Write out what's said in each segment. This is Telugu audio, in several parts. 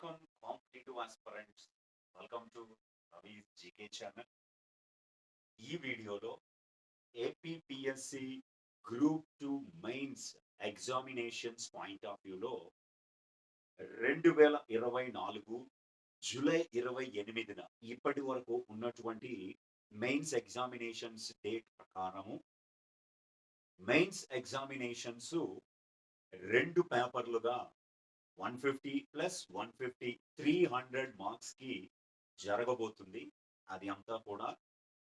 Welcome, competitive aspirants. Welcome to Ravi's GK channel. ఈ వీడియోలో APPSC group two mains examinations point of వ్యూలో రెండు వేల ఇరవై నాలుగు జూలై ఇరవై ఎనిమిదిన ఇప్పటి వరకు ఉన్నటువంటి మెయిన్స్ ఎగ్జామినేషన్స్ డేట్ ప్రకారము మెయిన్స్ ఎగ్జామినేషన్స్ రెండు పేపర్లుగా one fifty plus one fifty three hundred మార్క్స్కి జరగబోతుంది. అది అంతా కూడా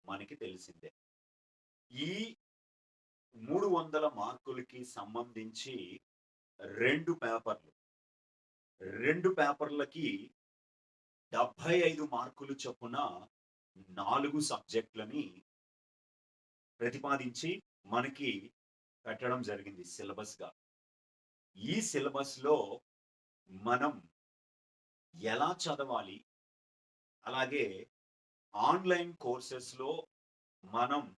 మనకి తెలిసిందే. ఈ మూడు వందల మార్కులకి సంబంధించి రెండు పేపర్లు. రెండు పేపర్లకి డెబ్బై ఐదు మార్కులు చొప్పున నాలుగు సబ్జెక్టులని ప్రతిపాదించి మనకి పెట్టడం జరిగింది సిలబస్గా. ఈ సిలబస్లో మనం ఎలా చదవాలి? అలాగే ఆన్లైన్ కోర్సెస్లో మనం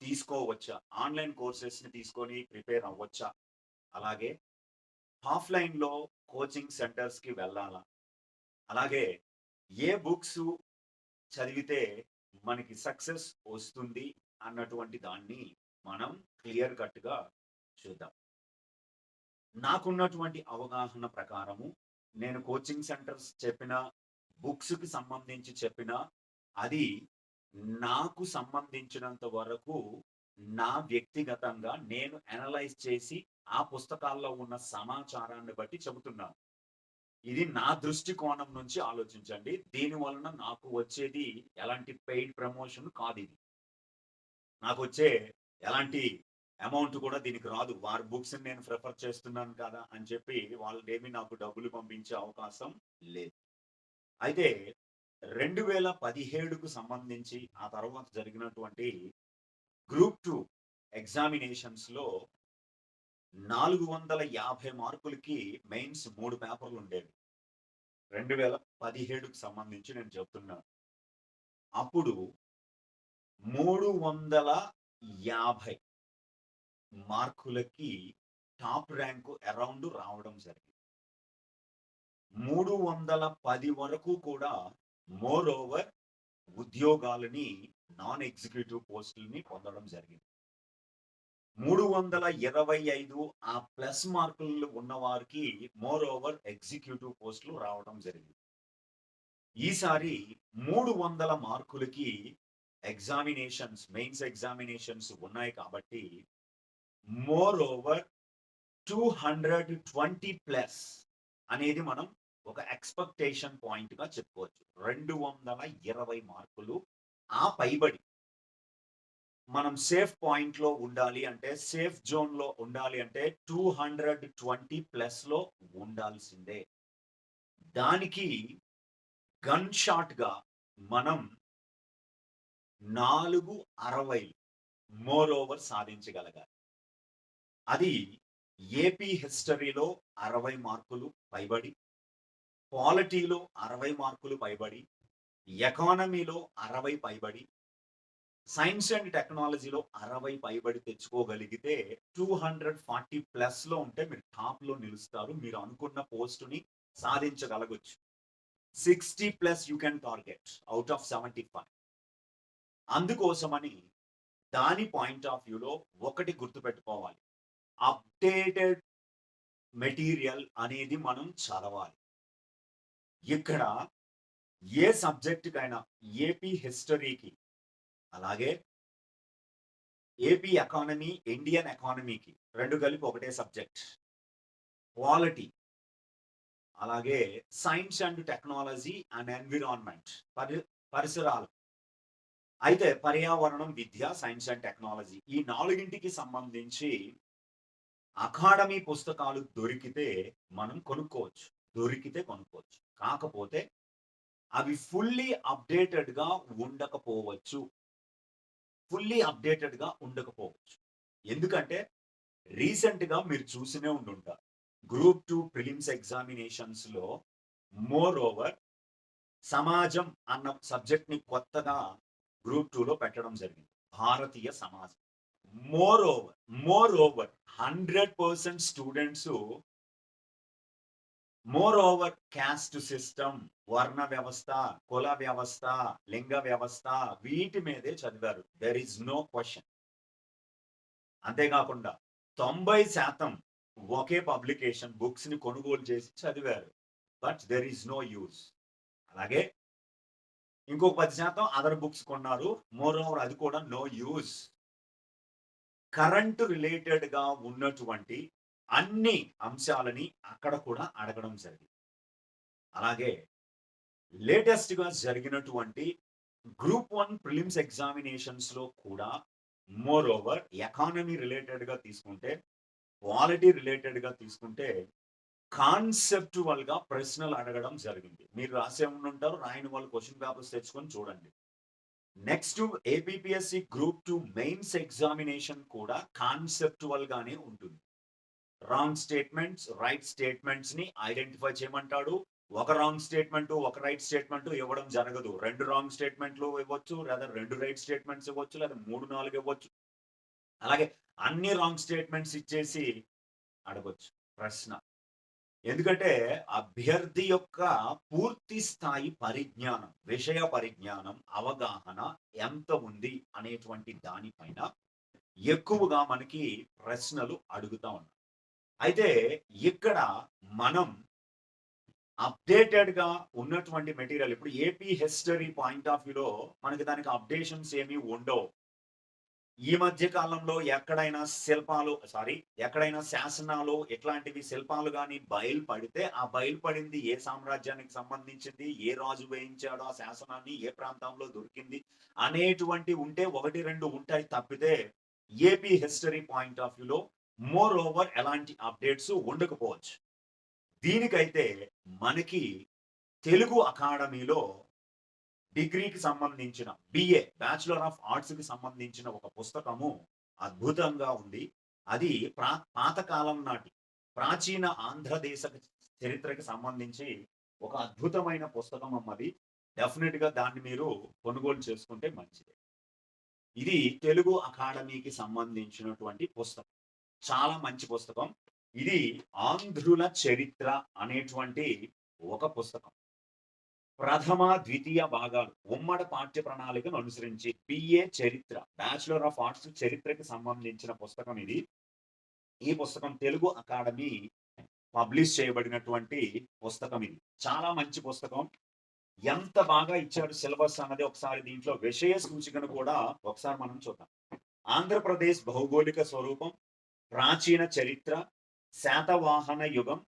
తీసుకోవచ్చా? ఆన్లైన్ కోర్సెస్ని తీసుకొని ప్రిపేర్ అవ్వచ్చా? అలాగే ఆఫ్లైన్లో కోచింగ్ సెంటర్స్కి వెళ్ళాలా? అలాగే ఏ బుక్స్ చదివితే మనకి సక్సెస్ వస్తుంది అన్నటువంటి దాన్ని మనం క్లియర్ కట్గా చూద్దాం. నాకున్నటువంటి అవగాహన ప్రకారము నేను కోచింగ్ సెంటర్స్ చెప్పిన బుక్స్కి సంబంధించి చెప్పిన అది నాకు సంబంధించినంత వరకు నా వ్యక్తిగతంగా నేను అనలైజ్ చేసి ఆ పుస్తకాల్లో ఉన్న సమాచారాన్ని బట్టి చెబుతున్నాను. ఇది నా దృష్టికోణం నుంచి ఆలోచించండి. దీని వలన నాకు వచ్చేది ఎలాంటి పెయిడ్ ప్రమోషన్ కాదు ఇది. నాకు వచ్చే ఎలాంటి అమౌంట్ కూడా దీనికి రాదు. వారి బుక్స్ నేను ప్రిఫర్ చేస్తున్నాను కదా అని చెప్పి వాళ్ళేమి నాకు డబ్బులు పంపించే అవకాశం లేదు. అయితే రెండు వేల పదిహేడుకు సంబంధించి ఆ తర్వాత జరిగినటువంటి గ్రూప్ టూ ఎగ్జామినేషన్స్లో నాలుగు వందల యాభై మార్కులకి మెయిన్స్ మూడు పేపర్లు ఉండేవి. రెండు వేల పదిహేడుకు సంబంధించి నేను చెప్తున్నాను. అప్పుడు మూడు వందల యాభై మార్కులకి టాప్ ర్యాంకు అరౌండ్ రావడం జరిగింది. మూడు వందల పది వరకు కూడా మోర్ ఓవర్ ఉద్యోగాలని నాన్ ఎగ్జిక్యూటివ్ పోస్టులని పొందడం జరిగింది. మూడు వందల ఇరవై ఐదు ఆ ప్లస్ మార్కులు ఉన్న వారికి మోర్ ఓవర్ ఎగ్జిక్యూటివ్ పోస్టులు రావడం జరిగింది. ఈసారి మూడు వందల మార్కులకి ఎగ్జామినేషన్స్ మెయిన్స్ ఎగ్జామినేషన్స్ ఉన్నాయి కాబట్టి more over two hundred twenty plus అనేది మనం ఒక ఎక్స్పెక్టేషన్ పాయింట్గా చెప్పుకోవచ్చు. రెండు వందల ఇరవై మార్కులు ఆ పైబడి మనం సేఫ్ పాయింట్లో ఉండాలి అంటే సేఫ్ జోన్లో ఉండాలి అంటే టూ హండ్రెడ్ ట్వంటీ ప్లస్లో ఉండాల్సిందే. దానికి గన్ షాట్గా మనం నాలుగు అరవై మోర్ ఓవర్ సాధించగలగాలి. అది ఏపీ హిస్టరీలో అరవై మార్కులు పైబడి పాలిటీలో అరవై మార్కులు పైబడి ఎకానమీలో అరవై పైబడి సైన్స్ అండ్ టెక్నాలజీలో అరవై పైబడి తెచ్చుకోగలిగితే టూ హండ్రెడ్ ఫార్టీ ప్లస్లో ఉంటే మీరు టాప్లో నిలుస్తారు. మీరు అనుకున్న పోస్టుని సాధించగలగొచ్చు. Sixty plus you can target out of seventy five అందుకోసమని దాని పాయింట్ ఆఫ్ వ్యూలో ఒకటి గుర్తుపెట్టుకోవాలి. అప్డేటెడ్ మెటీరియల్ అనేది మనం చదవాలి. ఇక్కడ ఏ సబ్జెక్టుకైనా ఏపీ హిస్టరీకి అలాగే ఏపీ ఎకానమీ ఇండియన్ ఎకానమీకి రెండు కలిపి ఒకటే సబ్జెక్ట్. క్వాలిటీ అలాగే science and technology and environment పరి పరిసరాలు. అయితే పర్యావరణం విద్య సైన్స్ అండ్ టెక్నాలజీ ఈ నాలుగింటికి సంబంధించి అకాడమీ పుస్తకాలు దొరికితే మనం కొనుక్కోవచ్చు దొరికితే కొనుక్కోవచ్చు. కాకపోతే అవి ఫుల్లీ అప్డేటెడ్గా ఉండకపోవచ్చు. ఫుల్లీ అప్డేటెడ్గా ఉండకపోవచ్చు. ఎందుకంటే రీసెంట్గా మీరు చూసినే ఉండుంటారు గ్రూప్ టూ ప్రిలిమ్స్ ఎగ్జామినేషన్స్లో మోర్ ఓవర్ సమాజం అన్న సబ్జెక్ట్ని కొత్తగా గ్రూప్ టూలో పెట్టడం జరిగింది. భారతీయ సమాజం. More over more over hundred percent students more over caste system వర్ణ వ్యవస్థ కుల వ్యవస్థ లింగ వ్యవస్థ వీటి మీదే చదివారు దెర్ ఈజ్ నో క్వశ్చన్ అంతేకాకుండా తొంభై శాతం ఒకే పబ్లికేషన్ బుక్స్ని కొనుగోలు చేసి చదివారు but there is no use అలాగే ఇంకొక పది శాతం అదర్ బుక్స్ కొన్నారు మోర్ ఓవర్ అది కూడా నో యూజ్ కరెంటు రిలేటెడ్గా ఉన్నటువంటి అన్ని అంశాలని అక్కడ కూడా అడగడం జరిగింది. అలాగే లేటెస్ట్గా జరిగినటువంటి గ్రూప్ వన్ ప్రిలిమ్స్ ఎగ్జామినేషన్స్లో కూడా మోర్ ఓవర్ ఎకానమీ రిలేటెడ్గా తీసుకుంటే క్వాలిటీ రిలేటెడ్గా తీసుకుంటే కాన్సెప్టువల్గా ప్రశ్నలు అడగడం జరిగింది. మీరు రాసే ఉంటారు రాయని వాళ్ళు క్వశ్చన్ పేపర్స్ తెచ్చుకొని చూడండి. Next APSC group two mains examination కూడా కాన్సెప్టువల్ గానే ఉంటుంది. రాంగ్ స్టేట్మెంట్స్ రైట్ స్టేట్మెంట్స్ని ఐడెంటిఫై చేయమంటాడు. ఒక రాంగ్ స్టేట్మెంట్ ఒక రైట్ స్టేట్మెంట్ ఇవ్వడం జరగదు. రెండు రాంగ్ స్టేట్మెంట్లు ఇవ్వచ్చు లేదా రెండు రైట్ స్టేట్మెంట్స్ ఇవ్వచ్చు లేదా మూడు నాలుగు ఇవ్వచ్చు. అలాగే అన్ని రాంగ్ స్టేట్మెంట్స్ ఇచ్చేసి అడగొచ్చు. ప్రశ్న. ఎందుకంటే అభ్యర్థి యొక్క పూర్తి స్థాయి పరిజ్ఞానం విషయ పరిజ్ఞానం అవగాహన ఎంత ఉంది అనేటువంటి దానిపైన ఎక్కువగా మనకి ప్రశ్నలు అడుగుతా ఉన్నారు అయితే ఇక్కడ మనం అప్డేటెడ్గా ఉన్నటువంటి మెటీరియల్ ఇప్పుడు ఏపీ హిస్టరీ పాయింట్ ఆఫ్ వ్యూలో మనకి దానికి అప్డేషన్స్ ఏమీ ఉండవు. ఈ మధ్య కాలంలో ఎక్కడైనా శిల్పాలు సారీ ఎక్కడైనా శాసనాలు ఇట్లాంటివి శిల్పాలు కానీ బయలుపడితే ఆ బయలుపడింది ఏ సామ్రాజ్యానికి సంబంధించింది ఏ రాజు వేయించాడు ఆ శాసనాన్ని ఏ ప్రాంతంలో దొరికింది అనేటువంటి ఉంటే ఒకటి రెండు ఉంటాయి తప్పితే ఏపీ హిస్టరీ పాయింట్ ఆఫ్ వ్యూలో మోర్ ఓవర్ ఎలాంటి అప్డేట్స్ ఉండకపోవచ్చు. దీనికైతే మనకి తెలుగు అకాడమీలో డిగ్రీకి సంబంధించిన బిఏ బ్యాచులర్ ఆఫ్ ఆర్ట్స్కి సంబంధించిన ఒక పుస్తకము అద్భుతంగా ఉంది. అది ప్రా పాతకాలం నాటి ప్రాచీన ఆంధ్రదేశ చరిత్రకి సంబంధించి ఒక అద్భుతమైన పుస్తకం అమ్మది. డెఫినెట్గా దాన్ని మీరు కొనుగోలు చేసుకుంటే మంచిది. ఇది తెలుగు అకాడమీకి సంబంధించినటువంటి పుస్తకం. చాలా మంచి పుస్తకం. ఇది ఆంధ్రుల చరిత్ర అనేటువంటి ఒక పుస్తకం. ప్రథమ ద్వితీయ భాగాలు ఉమ్మడి పాఠ్య ప్రణాళికను అనుసరించి బిఏ చరిత్ర బ్యాచులర్ ఆఫ్ ఆర్ట్స్ చరిత్రకి సంబంధించిన పుస్తకం ఇది. ఈ పుస్తకం తెలుగు అకాడమీ పబ్లిష్ చేయబడినటువంటి పుస్తకం ఇది. చాలా మంచి పుస్తకం. ఎంత బాగా ఇచ్చాడు సిలబస్ అన్నది ఒకసారి దీంట్లో విషయ సూచికను కూడా ఒకసారి మనం చూద్దాం. ఆంధ్రప్రదేశ్ భౌగోళిక స్వరూపం ప్రాచీన చరిత్ర శాతవాహన యుగం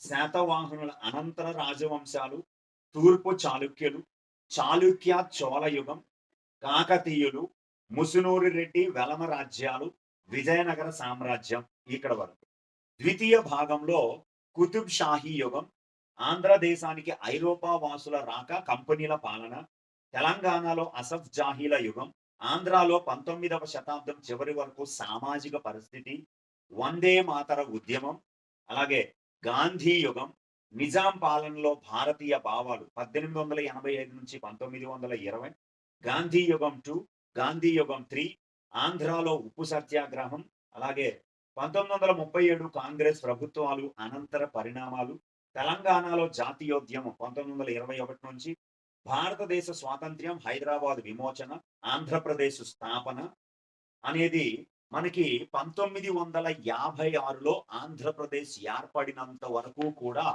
శాతవాహనుల అనంతర రాజవంశాలు తూర్పు చాళుక్యులు చాళుక్య చోళ యుగం కాకతీయులు ముసునూరి రెడ్డి వెలమ రాజ్యాలు విజయనగర సామ్రాజ్యం ఇక్కడ వరకు. ద్వితీయ భాగంలో కుతుబ్ షాహీ యుగం ఆంధ్రదేశానికి ఐరోపా వాసుల రాక కంపెనీల పాలన తెలంగాణలో అసఫ్ జాహీల యుగం ఆంధ్రాలో పంతొమ్మిదవ శతాబ్దం చివరి వరకు సామాజిక పరిస్థితి వందే మాతర ఉద్యమం అలాగే గాంధీ యుగం నిజాం పాలనలో భారతీయ భావాలు పద్దెనిమిది వందల ఎనభై ఐదు నుంచి పంతొమ్మిది వందల ఇరవై గాంధీ యుగం టూ గాంధీ యుగం త్రీ ఆంధ్రాలో ఉప్పు సత్యాగ్రహం అలాగే పంతొమ్మిది వందల ముప్పై ఏడు కాంగ్రెస్ ప్రభుత్వాలు అనంతర పరిణామాలు తెలంగాణలో జాతీయోద్యమం పంతొమ్మిది వందల ఇరవై ఒకటి నుంచి భారతదేశ స్వాతంత్ర్యం హైదరాబాద్ విమోచన ఆంధ్రప్రదేశ్ స్థాపన అనేది మనకి పంతొమ్మిది వందల యాభై ఆరులో ఆంధ్రప్రదేశ్ ఏర్పడినంత వరకు కూడా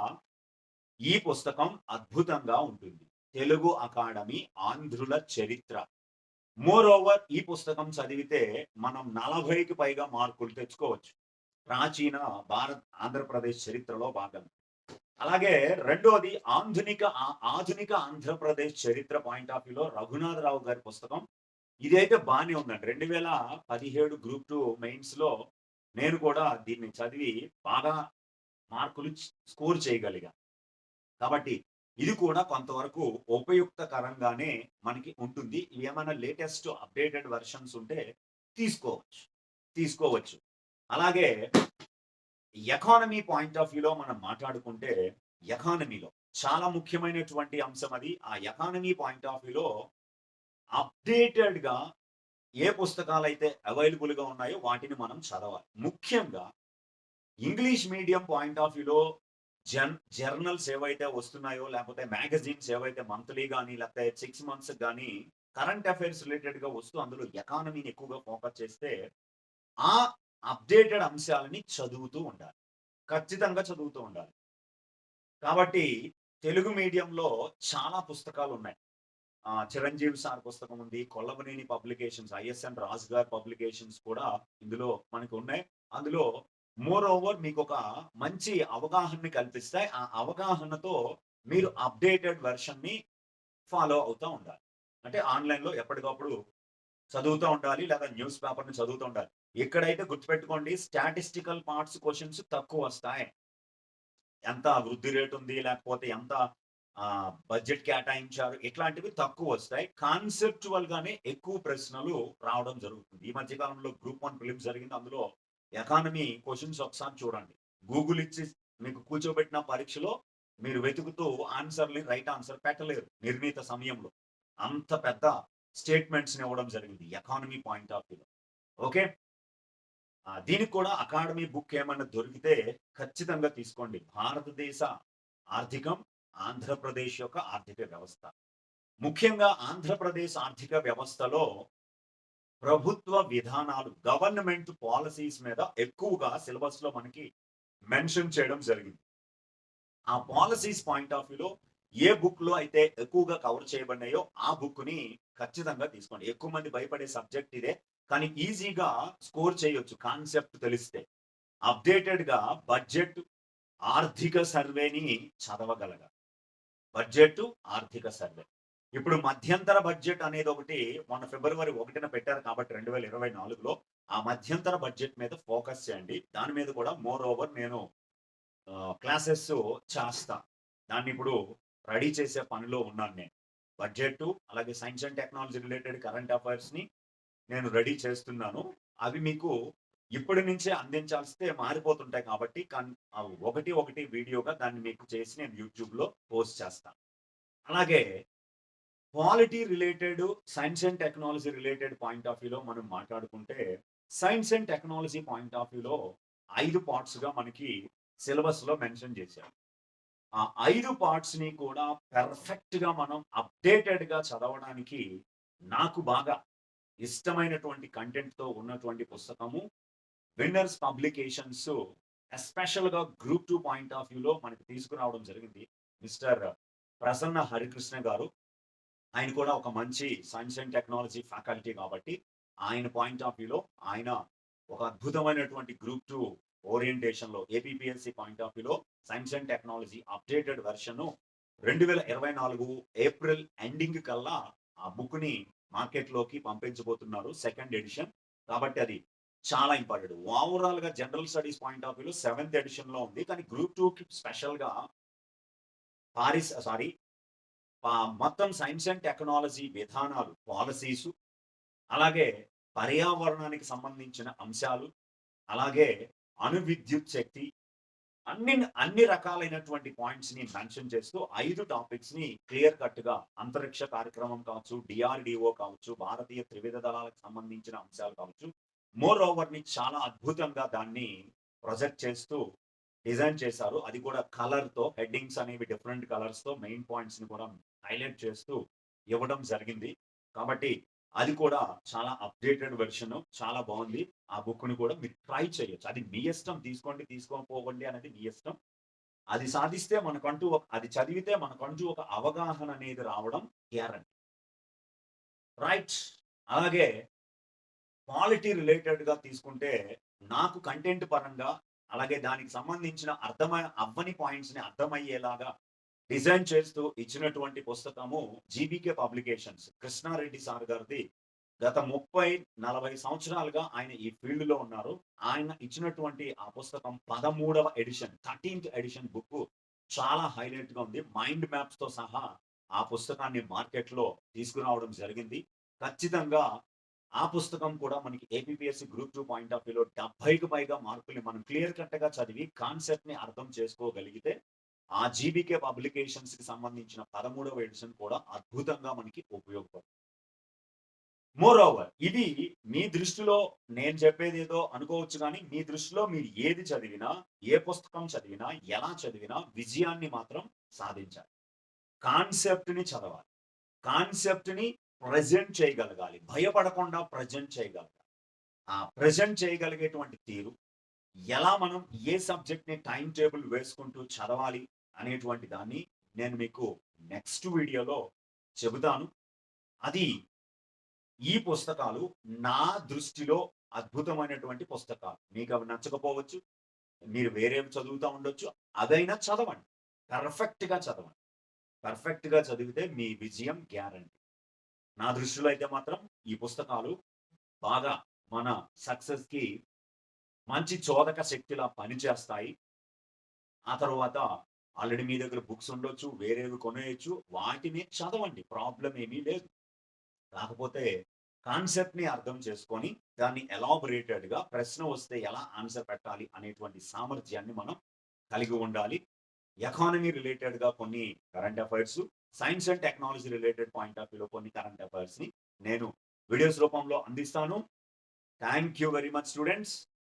ఈ పుస్తకం అద్భుతంగా ఉంటుంది. తెలుగు అకాడమీ ఆంధ్రుల చరిత్ర. మోర్ ఓవర్ ఈ పుస్తకం చదివితే మనం నలభైకి పైగా మార్కులు తెచ్చుకోవచ్చు. ప్రాచీన భారత్ ఆంధ్రప్రదేశ్ చరిత్రలో భాగం. అలాగే రెండోది ఆధునిక ఆధునిక ఆంధ్రప్రదేశ్ చరిత్ర పాయింట్ ఆఫ్ వ్యూలో రఘునాథరావు గారి పుస్తకం. ఇదైతే బాగానే ఉందండి. రెండు వేల పదిహేడు గ్రూప్ టూ మెయిన్స్లో నేను కూడా దీన్ని చదివి బాగా మార్కులు స్కోర్ చేయగలిగా. కాబట్టి ఇది కూడా కొంతవరకు ఉపయుక్తకరంగానే మనకి ఉంటుంది. ఇవి ఏమైనా లేటెస్ట్ అప్డేటెడ్ వెర్షన్స్ ఉంటే తీసుకోవచ్చు. తీసుకోవచ్చు. అలాగే ఎకానమీ పాయింట్ ఆఫ్ వ్యూలో మనం మాట్లాడుకుంటే ఎకానమీలో చాలా ముఖ్యమైనటువంటి అంశం అది. ఆ ఎకానమీ పాయింట్ ఆఫ్ వ్యూలో అప్డేటెడ్గా ఏ పుస్తకాలు అయితే అవైలబుల్గా ఉన్నాయో వాటిని మనం చదవాలి. ముఖ్యంగా ఇంగ్లీష్ మీడియం పాయింట్ ఆఫ్ వ్యూలో జన్ జర్నల్స్ ఏవైతే వస్తున్నాయో లేకపోతే మ్యాగజైన్స్ ఏవైతే మంత్లీ కానీ లేకపోతే సిక్స్ మంత్స్ కానీ కరెంట్ అఫైర్స్ రిలేటెడ్గా వస్తూ అందులో ఎకానమీని ఎక్కువగా ఫోకస్ చేస్తే ఆ అప్డేటెడ్ అంశాలని చదువుతూ ఉండాలి. ఖచ్చితంగా చదువుతూ ఉండాలి. కాబట్టి తెలుగు మీడియంలో చాలా పుస్తకాలు ఉన్నాయి. ఆ, చిరంజీవి సార్ పుస్తకం ఉంది కొల్లవనేని పబ్లికేషన్స్ ఐఎస్ఎన్ రాజు గారి పబ్లికేషన్స్ కూడా ఇందులో మనకు ఉన్నాయి. అందులో మోర్ ఓవర్ మీకు ఒక మంచి అవగాహనని కల్పిస్తాయి. ఆ అవగాహనతో మీరు అప్డేటెడ్ వెర్షన్ని ఫాలో అవుతూ ఉండాలి. అంటే ఆన్లైన్లో ఎప్పటికప్పుడు చదువుతూ ఉండాలి లేదా న్యూస్ పేపర్ని చదువుతూ ఉండాలి. ఇక్కడైతే గుర్తుపెట్టుకోండి స్టాటిస్టికల్ పార్ట్స్ క్వశ్చన్స్ తక్కువ వస్తాయి. ఎంత వృద్ధి రేటు ఉంది లేకపోతే ఎంత బడ్జెట్ కేటాయించారు ఇట్లాంటివి తక్కువ వస్తాయి. కాన్సెప్చువల్ గానే ఎక్కువ ప్రశ్నలు రావడం జరుగుతుంది. ఈ మధ్య కాలంలో గ్రూప్ వన్ ఫిలిం జరిగింది. అందులో ఎకానమీ క్వశ్చన్స్ ఒకసారి చూడండి. గూగుల్ ఇచ్చి మీకు కూర్చోబెట్టిన పరీక్షలో మీరు వెతుకుతూ ఆన్సర్ని రైట్ ఆన్సర్ పెట్టలేరు నిర్ణీత సమయంలో. అంత పెద్ద స్టేట్మెంట్స్ని ఇవ్వడం జరిగింది ఎకానమీ పాయింట్ ఆఫ్ వ్యూలో ఓకే దీనికి కూడా అకాడమీ బుక్ ఏమైనా దొరికితే ఖచ్చితంగా తీసుకోండి. భారతదేశ ఆర్థికం ఆంధ్రప్రదేశ్ యొక్క ఆర్థిక వ్యవస్థ. ముఖ్యంగా ఆంధ్రప్రదేశ్ ఆర్థిక వ్యవస్థలో ప్రభుత్వ విధానాలు గవర్నమెంట్ పాలసీస్ మీద ఎక్కువగా సిలబస్లో మనకి మెన్షన్ చేయడం జరిగింది. ఆ పాలసీస్ పాయింట్ ఆఫ్ వ్యూలో ఏ బుక్లో అయితే ఎక్కువగా కవర్ చేయబడినాయో ఆ బుక్ని ఖచ్చితంగా తీసుకోండి. ఎక్కువ మంది భయపడే సబ్జెక్ట్ ఇదే కానీ ఈజీగా స్కోర్ చేయొచ్చు కాన్సెప్ట్ తెలిస్తే. అప్డేటెడ్గా బడ్జెట్ ఆర్థిక సర్వేని చదవగలగాలి. బడ్జెట్ ఆర్థిక సర్వే ఇప్పుడు మధ్యంతర బడ్జెట్ అనేది ఒకటి మొన్న ఫిబ్రవరి ఒకటిన పెట్టారు కాబట్టి రెండు వేల ఇరవై నాలుగులో ఆ మధ్యంతర బడ్జెట్ మీద ఫోకస్ చేయండి. దాని మీద కూడా మోర్ ఓవర్ నేను క్లాసెస్ చేస్తా. దాన్ని ఇప్పుడు రెడీ చేసే పనిలో ఉన్నాను నేను. బడ్జెట్ అలాగే science and technology related current అఫైర్స్ని నేను రెడీ చేస్తున్నాను. అవి మీకు ఇప్పటి నుంచే అందించాల్స్తే మారిపోతుంటాయి కాబట్టి ఒకటి ఒకటి వీడియోగా దాన్ని మీకు చేసి నేను యూట్యూబ్లో పోస్ట్ చేస్తాను అలాగే quality related science and technology related point of వ్యూలో మనం మాట్లాడుకుంటే science and technology point of వ్యూలో ఐదు పార్ట్స్గా మనకి సిలబస్లో మెన్షన్ చేశారు. ఆ ఐదు పార్ట్స్ని కూడా పెర్ఫెక్ట్గా మనం అప్డేటెడ్గా చదవడానికి నాకు బాగా ఇష్టమైనటువంటి కంటెంట్తో ఉన్నటువంటి పుస్తకము విన్నర్స్ పబ్లికేషన్స్ ఎస్పెషల్గా గ్రూప్ టూ పాయింట్ ఆఫ్ వ్యూలో మనకి తీసుకురావడం జరిగింది. మిస్టర్ ప్రసన్న హరికృష్ణ గారు ఆయన కూడా ఒక మంచి సైన్స్ అండ్ టెక్నాలజీ ఫ్యాకల్టీ కాబట్టి ఆయన పాయింట్ ఆఫ్ వ్యూలో ఆయన ఒక అద్భుతమైనటువంటి గ్రూప్ టూ ఓరియంటేషన్లో లో పాయింట్ ఆఫ్ వ్యూలో science and technology updated version రెండు వేల ఇరవై నాలుగు ఏప్రిల్ ఎండింగ్ కల్లా ఆ బుక్ని మార్కెట్లోకి పంపించబోతున్నారు సెకండ్ ఎడిషన్ కాబట్టి అది చాలా ఇంపార్టెంట్ ఓవరాల్గా జనరల్ స్టడీస్ పాయింట్ ఆఫ్ వ్యూలో సెవెంత్ ఎడిషన్లో ఉంది. కానీ గ్రూప్ టూ కి స్పెషల్గా పారిస్ సారీ మొత్తం సైన్స్ అండ్ టెక్నాలజీ విధానాలు పాలసీస్ అలాగే పర్యావరణానికి సంబంధించిన అంశాలు అలాగే అణు విద్యుత్ శక్తి అన్ని అన్ని రకాలైనటువంటి పాయింట్స్ని మెన్షన్ చేస్తూ ఐదు టాపిక్స్ని క్లియర్ కట్గా అంతరిక్ష కార్యక్రమం కావచ్చు డిఆర్డిఓ కావచ్చు భారతీయ త్రివిధ దళాలకు సంబంధించిన అంశాలు కావచ్చు. మోర్ ఓవర్ని చాలా అద్భుతంగా దాన్ని ప్రొజెక్ట్ చేస్తూ డిజైన్ చేశారు. అది కూడా కలర్తో హెడ్డింగ్స్ అనేవి డిఫరెంట్ కలర్స్తో మెయిన్ పాయింట్స్ని కూడా హైలైట్ చేస్తూ ఇవ్వడం జరిగింది. కాబట్టి అది కూడా చాలా అప్డేటెడ్ వెర్షన్ చాలా బాగుంది. ఆ బుక్ని కూడా మీరు ట్రై చేయొచ్చు. అది మీ ఇష్టం తీసుకోండి తీసుకోకపోకండి అనేది మీ ఇష్టం. అది సాధిస్తే మనకంటూ ఒక అది చదివితే మనకంటూ ఒక అవగాహన అనేది రావడం గ్యారంటీ. రైట్. అలాగే క్వాలిటీ రిలేటెడ్గా తీసుకుంటే నాకు కంటెంట్ పరంగా అలాగే దానికి సంబంధించిన అర్థమై అవ్వని పాయింట్స్ని అర్థమయ్యేలాగా డిజైన్ చేస్తూ ఇచ్చినటువంటి పుస్తకము జీబీకే పబ్లికేషన్స్ కృష్ణారెడ్డి సార్ గారిది. గత ముప్పై నలభై సంవత్సరాలుగా ఆయన ఈ ఫీల్డ్లో ఉన్నారు. ఆయన ఇచ్చినటువంటి ఆ పుస్తకం పదమూడవ ఎడిషన్ థర్టీన్త్ ఎడిషన్ బుక్ చాలా హైలైట్గా ఉంది. మైండ్ మ్యాప్స్తో సహా ఆ పుస్తకాన్ని మార్కెట్లో తీసుకురావడం జరిగింది. ఖచ్చితంగా ఆ పుస్తకం కూడా మనకి APSC group two point of వ్యూలో డెబ్బైకి పైగా మార్కుల్ని మనం క్లియర్ కట్గా చదివి కాన్సెప్ట్ని అర్థం చేసుకోగలిగితే ఆ జీబీకే పబ్లికేషన్స్కి సంబంధించిన పదమూడవ ఎడిషన్ కూడా అద్భుతంగా మనకి ఉపయోగపడుతుంది. మోర్ ఓవర్ ఇది మీ దృష్టిలో నేను చెప్పేది ఏదో అనుకోవచ్చు కానీ మీ దృష్టిలో మీరు ఏది చదివినా ఏ పుస్తకం చదివినా ఎలా చదివినా విజయాన్ని మాత్రం సాధించాలి. కాన్సెప్ట్ని చదవాలి. కాన్సెప్ట్ని ప్రజెంట్ చేయగలగాలి. భయపడకుండా ప్రజెంట్ చేయగలగాలి. ఆ ప్రజెంట్ చేయగలిగేటువంటి తీరు ఎలా మనం ఏ సబ్జెక్ట్ని టైం టేబుల్ వేసుకుంటూ చదవాలి అనేటువంటి దాన్ని నేను మీకు నెక్స్ట్ వీడియోలో చెబుతాను. అది ఈ పుస్తకాలు నా దృష్టిలో అద్భుతమైనటువంటి పుస్తకాలు. మీకు అవి నచ్చకపోవచ్చు మీరు వేరేవి చదువుతూ ఉండొచ్చు అదైనా చదవండి. పర్ఫెక్ట్గా చదవండి. పర్ఫెక్ట్గా చదివితే మీ విజయం గ్యారంటీ నా దృష్టిలో అయితే మాత్రం ఈ పుస్తకాలు బాగా మన సక్సెస్కి మంచి చోదక శక్తిలా పనిచేస్తాయి. ఆ తర్వాత ఆల్రెడీ మీ దగ్గర బుక్స్ ఉండొచ్చు వేరేవి కొనేయచ్చు వాటిని చదవండి ప్రాబ్లం ఏమీ లేదు. కాకపోతే కాన్సెప్ట్ని అర్థం చేసుకొని దాన్ని ఎలాబొరేటెడ్గా ప్రశ్న వస్తే ఎలా ఆన్సర్ పెట్టాలి అనేటువంటి సామర్థ్యాన్ని మనం కలిగి ఉండాలి. ఎకానమీ రిలేటెడ్గా కొన్ని current affairs science and technology related point of వ్యూలో కొన్ని కరెంట్ అఫైర్స్ని నేను వీడియోస్ రూపంలో అందిస్తాను. Thank you very much students.